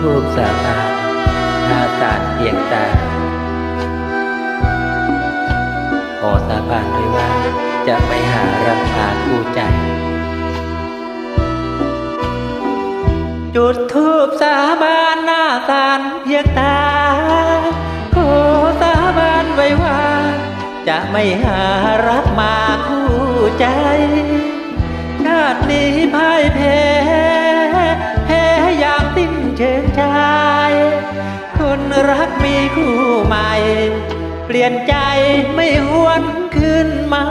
ทูบสาบานหาสาเพียงตา ขอสาบานด้วยว่าจะไม่หารักษาคู่ใจ จุดทูบสาบานหน้าสารเพียงตา ขอสาบานไว้ว่า จะไม่หารักมาคู่ใจ ชาตินี้พ่ายแพ้ คู่ใหม่ เปลี่ยนใจไม่หวนคืนมา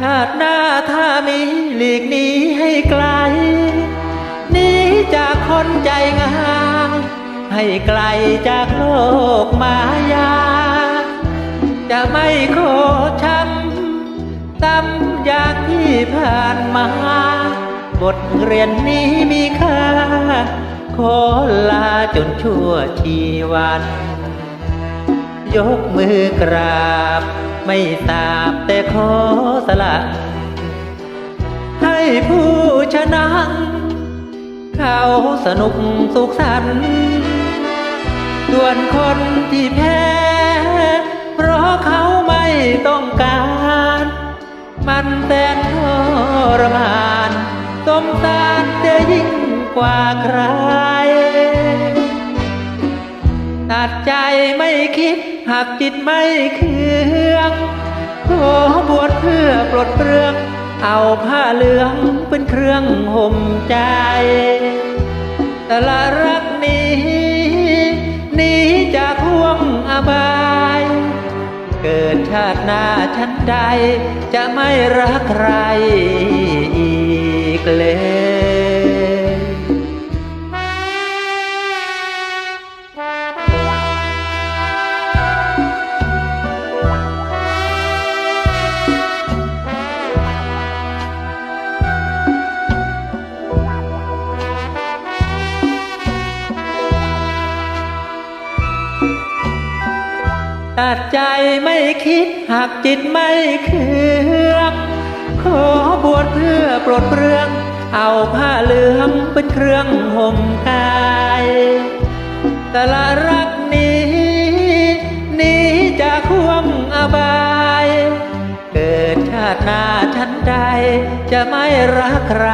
ชาติหน้าถ้ามีหลีกหนีให้ไกลหนีจากคนใจง่ายให้ไกลจากโลกมายา จะไม่โคช้ำซ้ำอย่างที่ผ่านมา บทเรียนนี้มีค่า ขอลาจนชั่วชีวัน ยกมือกราบ ไม่ทราบแต่ขอสละ ให้ผู้ชนะเขาสนุกสุขสันต์ส่วนคนที่แพ้ เพราะเขาไม่ต้องการ มันแสนทรมานสมสาร กว่าใคร ตัดใจไม่คิดหักจิตไม่เคืองขอบวชเพื่อปลดเปลืองเอาผ้าเหลืองเป็นเครื่องห่มใจแต่ละรักนี้หนีจากห่วงอบาย เกิดชาติหน้าชั้นใด จะไม่รักใครอีกเลย ตัดใจไม่คิดหากจิตไม่เคืองขอบวชเพื่อปลดเปลือง เอาผ้าเหลืองเป็นเครื่องห่มกายแต่ละรักนี้นี้จากห่วงอบาย เกิดชาติหน้าชั้นใดจะไม่รักใคร